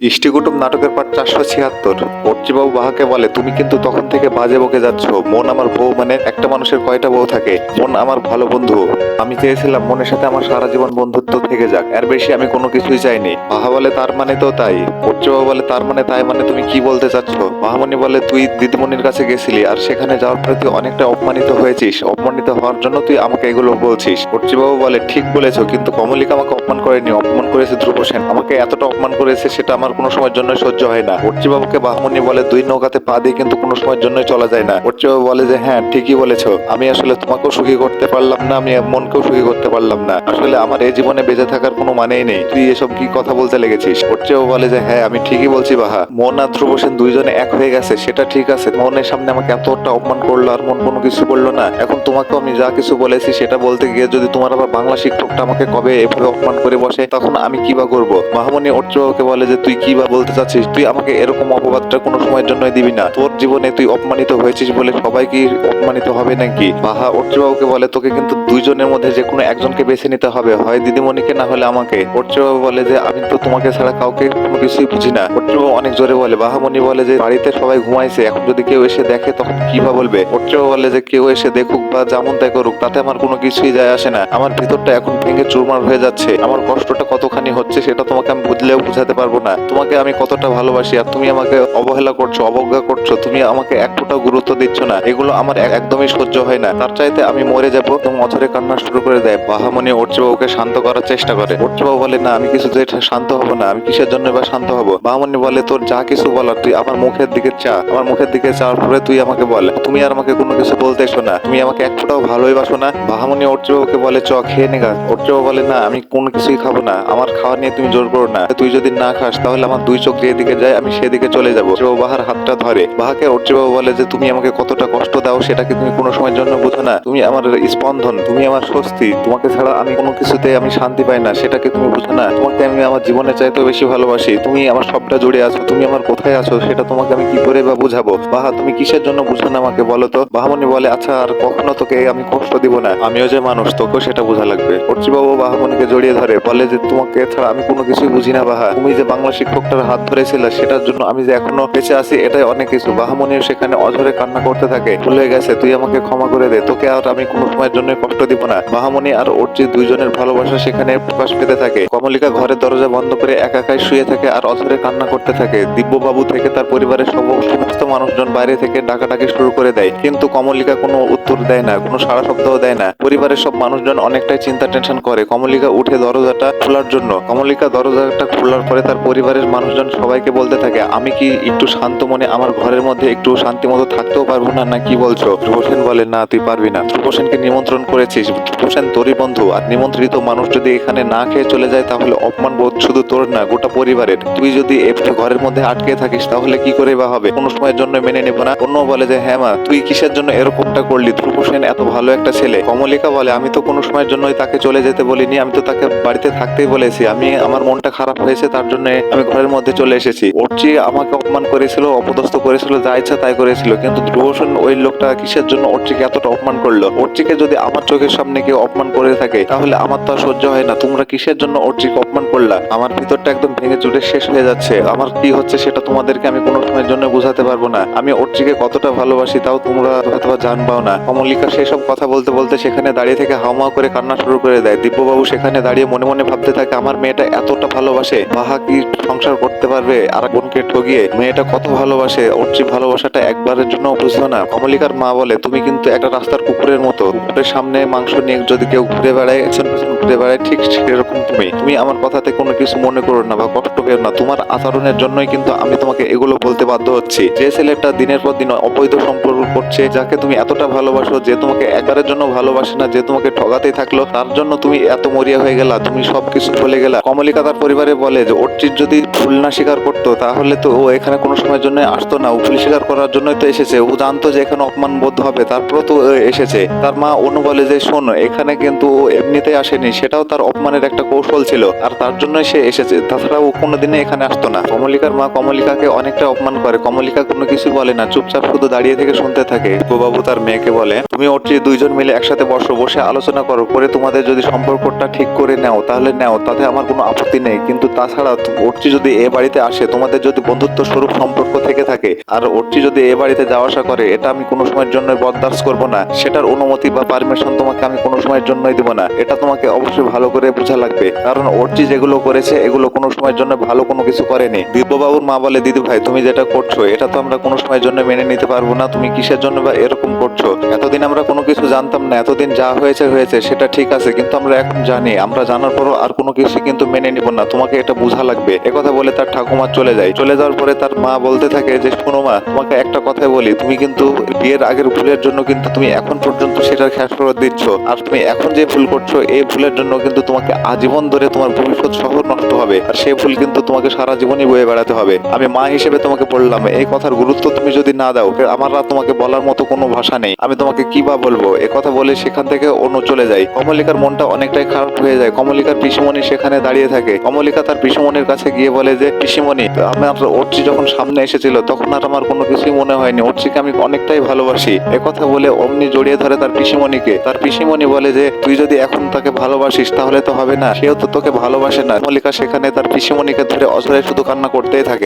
ইষ্টি কুটুম নাটকের পাঠ চারশো ছিয়াত্তর। অর্চিবাবু বাহাকে বলে তুমি কিন্তু তখন থেকে বাজে বকে যাচ্ছ। মন আমার বউ মানে একটা মানুষের কয়টা বউ থাকে? মন আমার ভালো বন্ধু। আমি চেয়েছিলাম মনের সাথে আমার সারা জীবন বন্ধুত্ব থেকে যাক। এর বেশি আমি কোনো কিছুই চাইনি। বাহা বলে তার মানে তো তাই। অর্চিবাবু বলে তার মানে তাই মানে তুমি কি বলতে চাচ্ছ? বাহামণি বলে তুই দিদিমণির কাছে গেছিলি আর সেখানে যাওয়ার পরে তুই অনেকটা অপমানিত হয়েছিস। অপমানিত হওয়ার জন্য তুই আমাকে এগুলো বলছিস। অর্চিবাবু বলে ঠিক বলেছ কিন্তু কমলিকা আমাকে অপমান করেনি। অপমান করেছে ধ্রুব সেন। আমাকে এতটা অপমান করেছে সেটা আমার কোনো সময়ের জন্য সহ্য হয় না। অর্চিবাবুকে বাহমনি বলে দুই নৌকাতে পা দিয়ে কিন্তু কোনো সময়ের জন্যই চলা যায় না। অর্চিবাবু বলে যে হ্যাঁ ঠিকই বলেছ। আমি আসলে তোমাকেও সুখী করতে পারলাম না, আমি মনকেও সুখী করতে পারলাম না। আসলে আমার এই জীবনে বেঁচে থাকার কোনো মানেই নেই। তুই এসব কি কথা বলতে লেগেছিস? অর্চিবাবু বলে যে হ্যাঁ আমি ঠিকই বলছি বাহা। মন আর ধ্রুব সেন দুইজনে এক হয়ে গেছে, সেটা ঠিক আছে। মনের সামনে আমাকে এতটা অপমান করল, আর মন কোনো কিছু করল না। এখন তোমাকে আমি যা কিছু বলেছি, সেটা বলতে গিয়ে যদি তোমার আবার বাংলা শিক্ষকটা আমাকে কবে এভাবে অপমান করে বসে, তখন আমি কি বা করব? মাহমনি অর্চবাবুকে বলে যে, তুই কি বা বলতে চাচ্ছিস? তুই আমাকে এরকম অপবাদটা কোনো সময়ের জন্যই দিবি না। তোর জীবনে তুই অপমানিত হয়েছিস বলে সবাই কি অপমানিত হবে নাকি? বাহা, অর্চবাবুকে বলে, তোকে কিন্তু দুইজনের মধ্যে যে কোনো একজনকে বেছে নিতে হবে। হয় দিদিমণিকে, না হলে আমাকে। অর্চবাবু বলে যে, আমি তো তোমাকে ছাড়া কাউকে কোনো কিছুই বুঝি না। অর্চবাবু অনেক জোরে বলে, বাহামণি বলে যে, বাড়িতে সবাই ঘুমাইছে, এখন যদি কেউ এসে দেখে, তখন কি বা বলবে? অর্চবাবু বলে যে, কেউ এসে দেখুক বা যেমন তাই করুক, তাতে আমার কোনো কিছুই যায় আসে না। আমার ভিতরটা এখন ভেঙে চুরমার হয়ে যাচ্ছে। আমার কষ্টটা কতখানি হচ্ছে, সেটা তোমাকে আমি বুঝলেও বুঝাতে পারব না। তোমাকে আমি কতটা ভালোবাসি আর তুমি আমাকে অবহেলা করছ, অবজ্ঞা করছ। তুমি আমাকে এক ফোঁটাও গুরুত্ব দিচ্ছ না। এগুলো আমার এক- একদমই সহ্য হয় না। তার চাইতে আমি মরে যাব এবং অথরে কান্না শুরু করে দেয়। বাহামণি অর্চবাবুকে শান্ত করার চেষ্টা করে। অর্চবাবু বলে, না, আমি কিছু শান্ত হব না। আমি কিসের জন্য এবার শান্ত হব? বাহামণি বলে, তোর যা কিছু বলার, তুই আমার মুখের দিকে চা। আমার মুখের দিকে চাওয়ার পরে তুই আমাকে বল। তুমি আর আমাকে কোনো কিছু বলতে এসো না। তুমি আমাকে এক ফোঁটাও ভালোই বাসো না। বাহামণি অর্চবাবুকে বলে, চ, খেয়ে নেগা অর্চবাবু বলে, না, আমি কোনো কিছুই খাব না। আমার খাওয়া নিয়ে তুমি জোর করো না। তুই যদি না খাস, তাহলে আমার দুই চোখ যেদিকে যায়, আমি সেদিকে চলে যাব। বাহার হাতটা ধরে। বাহাকে অর্চবাবু বলে যে, তুমি আমাকে কতটা কষ্ট দাও, সেটা কি তুমি কোনো সময়ের জন্য বুঝো না। তুমি আমার স্পন্দন, তুমি আমার স্বস্তি। তোমাকে ছাড়া আমি কোনো কিছুতে আমি শান্তি পাই না সেটাকে তুমি বুঝো না? তোমাকে আমি আমার জীবনের চাইতেও বেশি ভালোবাসি। তুমি আমার সবটা জুড়ে আছো, তুমি আমার কোথায় আছো, সেটা তোমাকে আমি কি করে বা বুঝাবো? বাহা, তুমি কিসের জন্য বুঝো না আমাকে, বলো তো? বাহামণি বলে আচ্ছা আর কখনো তোকে আমি কষ্ট দিব না। আমিও যে মানুষ, তোকেও সেটা বোঝা লাগবে। অর্চিবাবু বাহামণিকে জড়িয়ে ধরে, বলে যে, তোমাকে ছাড়া আমি কোনো কিছুই বুঝি না, বাহা। তুমি যে বাংলা শিক্ষকটার হাত ধরেছিলে, সেটার জন্য আমি যে এখনও বেঁচে আছি, এটাই অনেক কিছু। বাহামণিও সেখানে অঝরে কান্না করতে থাকে। ভুলে গেছে, তুই আমাকে ক্ষমা করে দে, তোকে আর আমি কোনো সময়ের জন্য কষ্ট দিব না। বাহামণি আর অর্চি দুইজনের ভালোবাসা সেখানে প্রকাশ পেতে থাকে। কমলিকা ঘরের দরজা বন্ধ করে একা একাই শুয়ে থাকে আর অঝরে কান্না করতে থাকে। দিব্যবাবু থেকে তার পরিবারের সমস্ত মানুষজন বাইরে থেকে ডাকাডাকি শুরু করে দেয়। কিন্তু কমলিকা কোনো উত্তর দেয় না, কোনো সারা শব্দও দেয় না। পরিবারের সব মানুষজন অনেকটাই চিন্তা টেনশন করে। কমলিকা উঠে দরজাটা খোলার জন্য। কমলিকা দরজাটা খোলার পরে তার পরিবারের মানুষজন সবাইকে বলতে থাকে, আমি কি একটু শান্ত মনে আমার ঘরের মধ্যে একটু শান্তি মতো থাকতেও পারব না না কি বলছো? ধ্রুব সেন বলে, না, তুই পারবি না। ধ্রুব সেনকে নিমন্ত্রণ করেছিস। ধ্রুব সেন, তোরই বন্ধু। আর নিমন্ত্রিত মানুষ যদি এখানে না খেয়ে চলে যায়, তাহলে অপমান বোধ শুধু তোর না, গোটা পরিবারের। তুই যদি ঘরের মধ্যে আটকে থাকিস, তাহলে কি করে বা হবে? কোনো সময়ের জন্য মেনে নেব না। অন্য বলে যে হ্যাঁ মা, তুই কিসের জন্য এরকমটা করলি? ধ্রুব সেন, এত ভালো একটা ছেলে। কমলিকা বলে, আমি তো কোনো সময়ের জন্যই তাকে চলে যেতে বলিনি, আমি তো তাকে বাড়িতে থাকতেই বলেছি। আমি, আমার মনটা খারাপ হয়েছে, তার জন্য আমি ঘরের মধ্যে চলে এসেছি। অর্চি আমাকে অপমান করেছিল, অপদস্থ করেছিল, যা ইচ্ছা তাই করেছিল। কিন্তু ধ্রুবসেন ওই লোকটা কিসের জন্য অর্চিকে এতটা অপমান করল? অর্চিকে যদি আমার চোখের সামনে কেউ অপমান করে থাকে, তাহলে আমার তো আর সহ্য হয় না। তোমরা কিসের জন্য অর্চিকে অপমান করলা? আমার ভিতরটা একদম ভেঙে চুরে শেষ হয়ে যাচ্ছে। আমার কি হচ্ছে সেটা তোমাদেরকে আমি কোনো সময়ের জন্য বোঝাতে পারব না। আমি অর্চিকে কতটা ভালোবাসি তাও তোমরা হয়তো জানবাও না। কমলিকা সেসব কথা বলতে বলতে সেখানে দাঁড়িয়ে থেকে হাওমা করে কান্না শুরু করে দেয়। দিব্যবাবু সেখানে দাঁড়িয়ে মনে মনে ভাবতে থাকে, আমার মেয়েটা এতটা ভালোবাসে, বাহা কি সংসার করতে পারবে, আর বোনকে ঠগিয়ে মেয়েটা কত ভালোবাসে, ওর যে ভালোবাসাটা একবারের জন্য বুঝলো না। কমলিকার মা বলে, তুমি কিন্তু একটা রাস্তার কুকুরের মতো। কুকুরের সামনে মাংস নিয়ে যদি কেউ ঘুরে বেড়ায় ঘুরে বেড়ায়, ঠিক সেরকম তুমি। তুমি আমার কথাতে কোনো কিছু মনে করো না, বা কষ্ট না, তোমার আচরণের জন্যই কিন্তু আমি তোমাকে এগুলো বলতে বাধ্য হচ্ছি। যে ছেলেটা দিনের পর দিন অবৈধ সম্পর্ক করছে, যাকে তুমি এতটা ভালোবাসো যে তোমাকে একবারের জন্য ভালোবাসে না, যে তোমাকে ঠগাতেই থাকল, তার জন্য তুমি এত মরিয়া হয়ে গেলা, তুমি সবকিছু ভুলে গেলা। কমলিকা তার পরিবারে বলে যে অর্চির যদি ভুল না স্বীকার করতো, তাহলে তো ও এখানে কোনো সময়ের জন্য আসতো না। ও ভুল স্বীকার করার জন্যই তো এসেছে। ও জানতো যে এখানে অপমান বোধ হবে তারপরে তো এসেছে। তার মা অনু বলে যে, শোন, এখানে কিন্তু ও এমনিতেই আসেনি। সেটাও তার অপমানের একটা কৌশল ছিল, আর তার জন্যই সে এসেছে। তাছাড়া ও কোনোদিনই এখানে আসতো না। কমলিকার মা কমলিকাকে অনেকটা অপমান করে। কমলিকা কোনো কিছু বলে না, চুপচাপ শুধু দাঁড়িয়ে থেকে শুনতে থাকে। বাবু তার মেয়েকে বলে, তুমি অর্চি দুইজন মিলে একসাথে বসো, বসে আলোচনা করো। করে তোমাদের যদি সম্পর্কটা ঠিক করে নাও, তাহলে নাও। তাতে আমার কোনো আপত্তি নেই। কিন্তু তাছাড়া অর্চি যদি এ বাড়িতে আসে, তোমাদের যদি বন্ধুত্ব স্বরূপ সম্পর্ক থেকে থাকে, আর অর্চি যদি এ বাড়িতে যাওয়া আসা করে, এটা আমি কোনো সময়ের জন্য বরদাস্ত করব না। সেটার অনুমতি বা পারমিশন তোমাকে আমি কোনো সময়ের জন্যই দিব না। এটা তোমাকে অবশ্যই ভালো করে বোঝা লাগবে। কারণ অর্চি যেগুলো করেছে, এগুলো কোনো সময়ের জন্য ভালো কোনো কিছু করেনি। দিব্যবাবুর মা বলে, দিদি ভাই, তুমি যেটা করছ, এটা তো আমরা কোনো সময়ের জন্য মেনে নিতে পারব না। তুমি কিসের জন্য বা এরকম করছ? এতদিন আমরা কোনো কিছু জানতাম না। এতদিন যা হয়েছে হয়েছে, সেটা ঠিক আছে, কিন্তু আমরা এখন জানি। আমরা জানার পরও আর কোনো কিছু কিন্তু মেনে নিব না। তোমাকে এটা বোঝা লাগবে। একথা বলে তার ঠাকুমা চলে যায়। চলে যাওয়ার পরে তার মা বলতে থাকে যে, শোনো মা, তোমাকে একটা কথাই বলি। তুমি কিন্তু বিয়ের আগের ভুলের জন্য কিন্তু তুমি এখন পর্যন্ত সেটার খেসারত দিচ্ছ। আর তুমি এখন যে ভুল করছ, এই ভুলের জন্য কিন্তু তোমাকে আজীবন ধরে তোমার ভবিষ্যৎ সহ নষ্ট হবে। আর সেই ভুল কিন্তু তোমাকে সারা জীবনই বয়ে বেড়াতে হবে। আমি মা হিসেবে তোমাকে বললাম, এই কথার গুরুত্ব তুমি যদি না দাও আমার আর তোমাকে বলার মতো কোনো ভাষা নেই। আমি তোমাকে কি বা বলব? এ কথা বলে সেখান থেকে অন্য চলে যায় কমলিকার মনটা অনেকটাই খারাপ হয়ে যায়। কমলিকার পিসিমণি সেখানে দাঁড়িয়ে থাকে। কমলিকা তার পিসিমণির কাছে গিয়ে বলে যে, পিসিমণি, আমার অর্চি যখন সামনে এসেছিল, তখন আর আমার কোনো কিছুই মনে হয়নি। অর্চিকে আমি অনেকটাই ভালোবাসি। কথা বলে অমনি জড়িয়ে ধরে তার পিসিমণিকে। তার পিসিমণি বলে যে, তুই যদি এখন তাকে ভালোবাসিস, তাহলে তো হবে না। সেও তো তোকে ভালোবাসে না। কমলিকা সেখানে তার পিসিমণিকে ধরে অজরে শুধু কান্না করতেই থাকে।